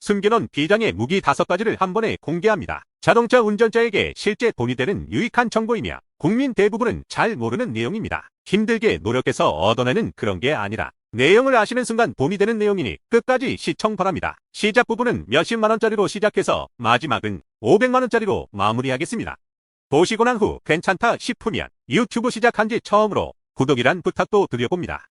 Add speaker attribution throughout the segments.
Speaker 1: 숨겨놓은 비장의 무기 다섯 가지를 한 번에 공개합니다. 자동차 운전자에게 실제 돈이 되는 유익한 정보이며 국민 대부분은 잘 모르는 내용입니다. 힘들게 노력해서 얻어내는 그런 게 아니라 내용을 아시는 순간 돈이 되는 내용이니 끝까지 시청 바랍니다. 시작 부분은 몇십만 원짜리로 시작해서 마지막은 500만 원짜리로 마무리하겠습니다. 보시고 난 후 괜찮다 싶으면 유튜브 시작한 지 처음으로 구독이란 부탁도 드려봅니다.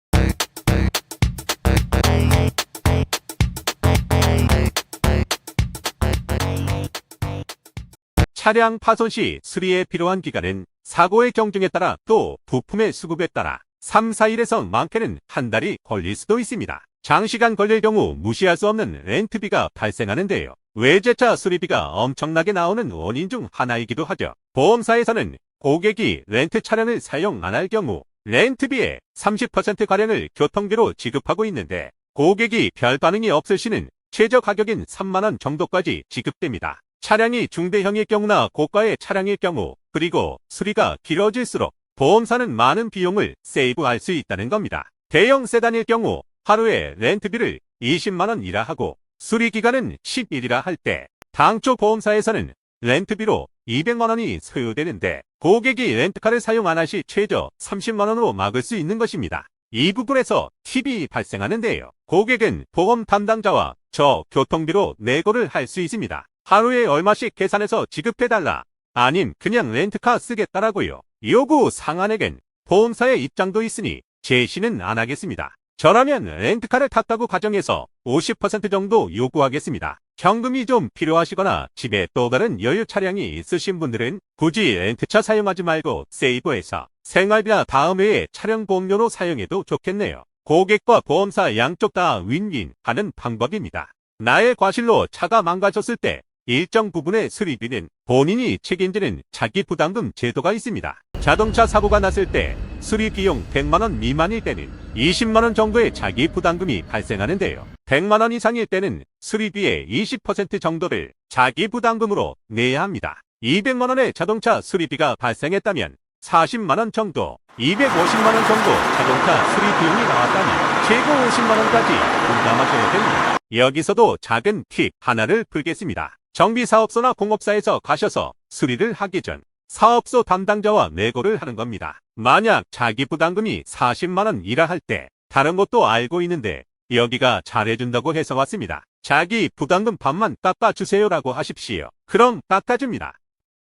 Speaker 1: 차량 파손 시 수리에 필요한 기간은 사고의 경중에 따라 또 부품의 수급에 따라 3, 4일에서 많게는 한 달이 걸릴 수도 있습니다. 장시간 걸릴 경우 무시할 수 없는 렌트비가 발생하는데요. 외제차 수리비가 엄청나게 나오는 원인 중 하나이기도 하죠. 보험사에서는 고객이 렌트 차량을 사용 안 할 경우 렌트비의 30%가량을 교통비로 지급하고 있는데 고객이 별 반응이 없을 시는 최저 가격인 3만원 정도까지 지급됩니다. 차량이 중대형의 경우나 고가의 차량일 경우 그리고 수리가 길어질수록 보험사는 많은 비용을 세이브할 수 있다는 겁니다. 대형 세단일 경우 하루에 렌트비를 20만원이라 하고 수리 기간은 10일이라 할 때 당초 보험사에서는 렌트비로 200만원이 소요되는데 고객이 렌트카를 사용 안 하시 최저 30만원으로 막을 수 있는 것입니다. 이 부분에서 팁이 발생하는데요. 고객은 보험 담당자와 저 교통비로 내고를 할 수 있습니다. 하루에 얼마씩 계산해서 지급해달라. 아님 그냥 렌트카 쓰겠다라고요. 요구 상한액은 보험사의 입장도 있으니 제시는 안 하겠습니다. 저라면 렌트카를 탔다고 가정해서 50% 정도 요구하겠습니다. 현금이 좀 필요하시거나 집에 또 다른 여유 차량이 있으신 분들은 굳이 렌트차 사용하지 말고 세이브해서 생활비나 다음 해에 차량 보험료로 사용해도 좋겠네요. 고객과 보험사 양쪽 다 윈윈 하는 방법입니다. 나의 과실로 차가 망가졌을 때 일정 부분의 수리비는 본인이 책임지는 자기 부담금 제도가 있습니다. 자동차 사고가 났을 때 수리 비용 100만원 미만일 때는 20만원 정도의 자기 부담금이 발생하는데요. 100만원 이상일 때는 수리비의 20% 정도를 자기 부담금으로 내야 합니다. 200만원의 자동차 수리비가 발생했다면 40만원 정도, 250만원 정도 자동차 수리 비용이 나왔다니 최고 50만원까지 부담하셔야 됩니다. 여기서도 작은 팁 하나를 풀겠습니다. 정비사업소나 공업사에서 가셔서 수리를 하기 전 사업소 담당자와 내고를 하는 겁니다. 만약 자기 부담금이 40만원 이라 할 때 다른 것도 알고 있는데 여기가 잘해준다고 해서 왔습니다. 자기 부담금 반만 깎아주세요라고 하십시오. 그럼 깎아줍니다.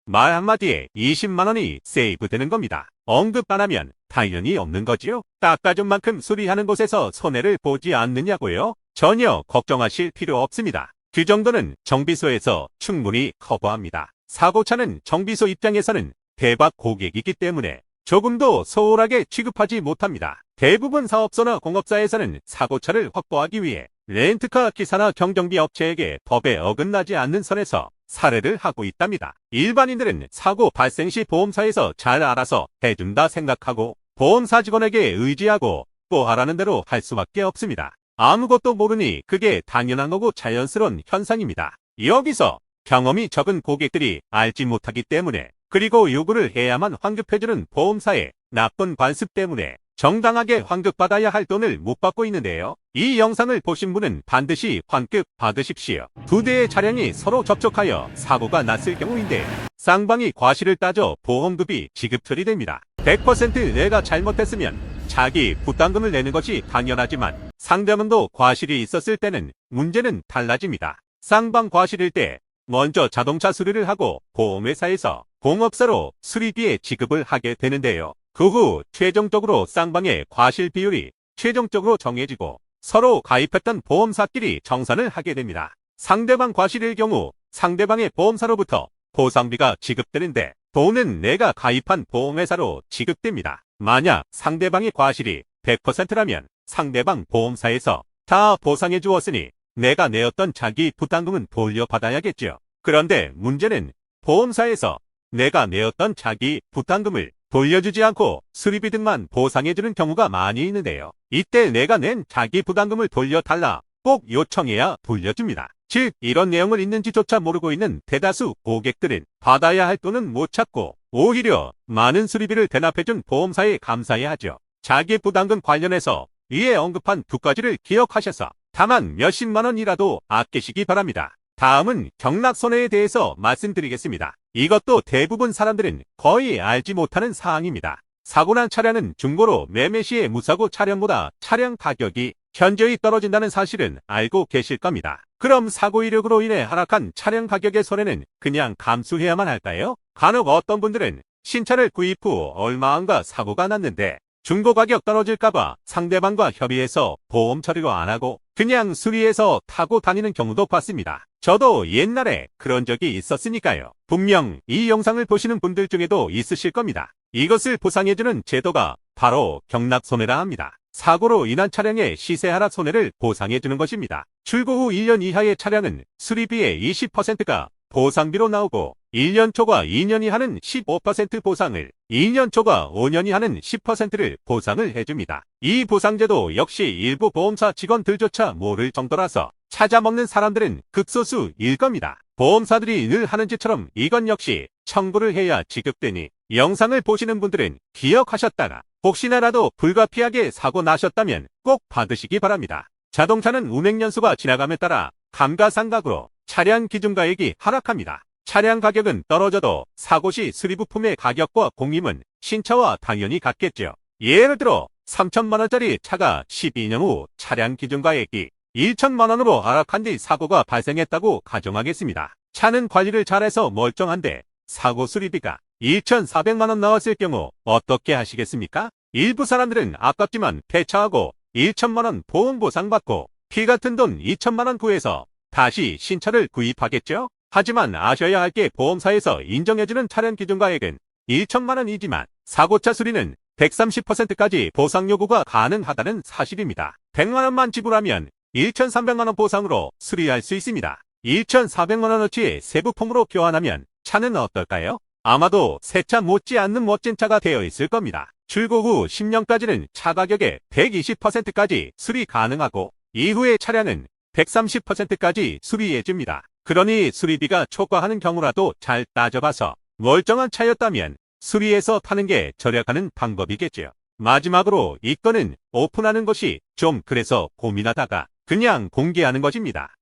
Speaker 1: 말 한마디에 20만원이 세이브 되는 겁니다. 언급 안 하면 당연히 없는 거지요. 깎아준 만큼 수리하는 곳에서 손해를 보지 않느냐고요? 전혀 걱정하실 필요 없습니다. 그 정도는 정비소에서 충분히 커버합니다. 사고차는 정비소 입장에서는 대박 고객이기 때문에 조금도 소홀하게 취급하지 못합니다. 대부분 사업소나 공업사에서는 사고차를 확보하기 위해 렌트카 기사나 경정비 업체에게 법에 어긋나지 않는 선에서 사례를 하고 있답니다. 일반인들은 사고 발생 시 보험사에서 잘 알아서 해준다 생각하고 보험사 직원에게 의지하고 또 하라는 대로 할 수밖에 없습니다. 아무것도 모르니 그게 당연한 거고 자연스러운 현상입니다. 여기서 경험이 적은 고객들이 알지 못하기 때문에 그리고 요구를 해야만 환급해주는 보험사의 나쁜 관습 때문에 정당하게 환급받아야 할 돈을 못 받고 있는데요. 이 영상을 보신 분은 반드시 환급 받으십시오. 두 대의 차량이 서로 접촉하여 사고가 났을 경우인데 쌍방이 과실을 따져 보험급이 지급 처리됩니다. 100% 내가 잘못했으면 자기 부담금을 내는 것이 당연하지만 상대방도 과실이 있었을 때는 문제는 달라집니다. 쌍방 과실일 때 먼저 자동차 수리를 하고 보험회사에서 공업사로 수리비의 지급을 하게 되는데요. 그 후 최종적으로 쌍방의 과실 비율이 최종적으로 정해지고 서로 가입했던 보험사끼리 정산을 하게 됩니다. 상대방 과실일 경우 상대방의 보험사로부터 보상비가 지급되는데 돈은 내가 가입한 보험회사로 지급됩니다. 만약 상대방의 과실이 100%라면 상대방 보험사에서 다 보상해 주었으니 내가 내었던 자기 부담금은 돌려받아야겠죠. 그런데 문제는 보험사에서 내가 내었던 자기 부담금을 돌려주지 않고 수리비 등만 보상해주는 경우가 많이 있는데요. 이때 내가 낸 자기 부담금을 돌려달라 꼭 요청해야 돌려줍니다. 즉 이런 내용을 있는지조차 모르고 있는 대다수 고객들은 받아야 할 돈은 못 찾고 오히려 많은 수리비를 대납해준 보험사에 감사해야 하죠. 자기 부담금 관련해서 위에 언급한 두 가지를 기억하셔서 다만 몇십만 원이라도 아끼시기 바랍니다. 다음은 경락 손해에 대해서 말씀드리겠습니다. 이것도 대부분 사람들은 거의 알지 못하는 사항입니다. 사고난 차량은 중고로 매매 시에 무사고 차량보다 차량 가격이 현저히 떨어진다는 사실은 알고 계실 겁니다. 그럼 사고 이력으로 인해 하락한 차량 가격의 손해는 그냥 감수해야만 할까요? 간혹 어떤 분들은 신차를 구입 후 얼마 안가 사고가 났는데 중고 가격 떨어질까봐 상대방과 협의해서 보험 처리로 안 하고 그냥 수리해서 타고 다니는 경우도 봤습니다. 저도 옛날에 그런 적이 있었으니까요. 분명 이 영상을 보시는 분들 중에도 있으실 겁니다. 이것을 보상해주는 제도가 바로 경락손해라 합니다. 사고로 인한 차량의 시세 하락 손해를 보상해주는 것입니다. 출고 후 1년 이하의 차량은 수리비의 20%가 보상비로 나오고 1년 초과 2년 이 하는 15% 보상을, 2년 초과 5년 이 하는 10%를 보상을 해줍니다. 이 보상제도 역시 일부 보험사 직원들조차 모를 정도라서 찾아먹는 사람들은 극소수일 겁니다. 보험사들이 늘 하는 짓처럼 이건 역시 청구를 해야 지급되니 영상을 보시는 분들은 기억하셨다가 혹시나라도 불가피하게 사고 나셨다면 꼭 받으시기 바랍니다. 자동차는 운행연수가 지나감에 따라 감가상각으로 차량 기준가액이 하락합니다. 차량 가격은 떨어져도 사고 시 수리부품의 가격과 공임은 신차와 당연히 같겠죠. 예를 들어 3천만 원짜리 차가 12년 후 차량 기준가액이 1천만 원으로 하락한 뒤 사고가 발생했다고 가정하겠습니다. 차는 관리를 잘해서 멀쩡한데 사고 수리비가 1,400만 원 나왔을 경우 어떻게 하시겠습니까? 일부 사람들은 아깝지만 폐차하고 1천만 원 보험 보상 받고 피 같은 돈 2천만 원 구해서 다시 신차를 구입하겠죠? 하지만 아셔야 할 게 보험사에서 인정해주는 차량 기준가액은 1천만 원이지만 사고차 수리는 130%까지 보상 요구가 가능하다는 사실입니다. 100만 원만 지불하면 1,300만 원 보상으로 수리할 수 있습니다. 1,400만 원어치 세부품으로 교환하면 차는 어떨까요? 아마도 새 차 못지않는 멋진 차가 되어 있을 겁니다. 출고 후 10년까지는 차 가격의 120%까지 수리 가능하고 이후의 차량은 130%까지 수리해줍니다. 그러니 수리비가 초과하는 경우라도 잘 따져봐서 멀쩡한 차였다면 수리해서 타는 게 절약하는 방법이겠죠. 마지막으로 이 건은 오픈하는 것이 좀 그래서 고민하다가 그냥 공개하는 것입니다.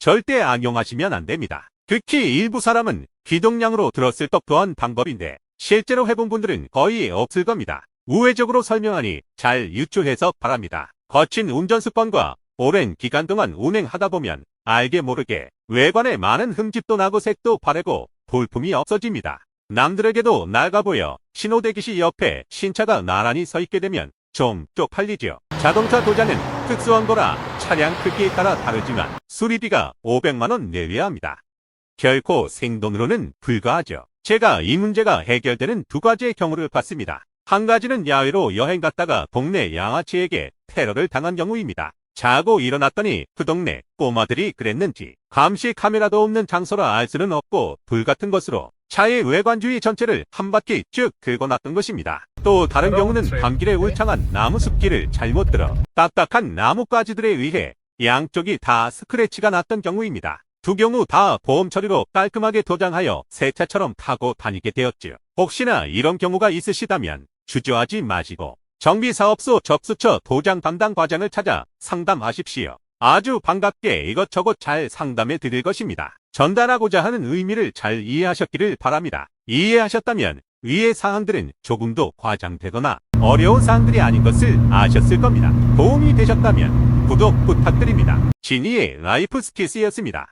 Speaker 1: 절대 악용하시면 안 됩니다. 특히 일부 사람은 기동량으로 들었을 법도한 방법인데 실제로 해본 분들은 거의 없을 겁니다. 우회적으로 설명하니 잘 유추해서 바랍니다. 거친 운전 습관과 오랜 기간 동안 운행하다 보면 알게 모르게 외관에 많은 흠집도 나고 색도 바래고 볼품이 없어집니다. 남들에게도 낡아 보여 신호대기시 옆에 신차가 나란히 서 있게 되면 좀 쪽팔리죠. 자동차 도자는 특수한 거라 차량 크기에 따라 다르지만 수리비가 500만원 내외야 합니다. 결코 생돈으로는 불가하죠. 제가 이 문제가 해결되는 두 가지의 경우를 봤습니다. 한 가지는 야외로 여행 갔다가 동네 양아치에게 테러를 당한 경우입니다. 자고 일어났더니 그 동네 꼬마들이 그랬는지 감시 카메라도 없는 장소라 알 수는 없고 불같은 것으로 차의 외관 주위 전체를 한 바퀴 쭉 긁어놨던 것입니다. 또 다른 경우는 밤길에 울창한 나무 숲길을 잘못 들어 딱딱한 나뭇가지들에 의해 양쪽이 다 스크래치가 났던 경우입니다. 두 경우 다 보험 처리로 깔끔하게 도장하여 새 차처럼 타고 다니게 되었지요. 혹시나 이런 경우가 있으시다면 주저하지 마시고 정비사업소 접수처 도장 담당 과장을 찾아 상담하십시오. 아주 반갑게 이것저것 잘 상담해 드릴 것입니다. 전달하고자 하는 의미를 잘 이해하셨기를 바랍니다. 이해하셨다면 위의 사항들은 조금도 과장되거나 어려운 사항들이 아닌 것을 아셨을 겁니다. 도움이 되셨다면 구독 부탁드립니다. 지니의 라이프 스킬스였습니다.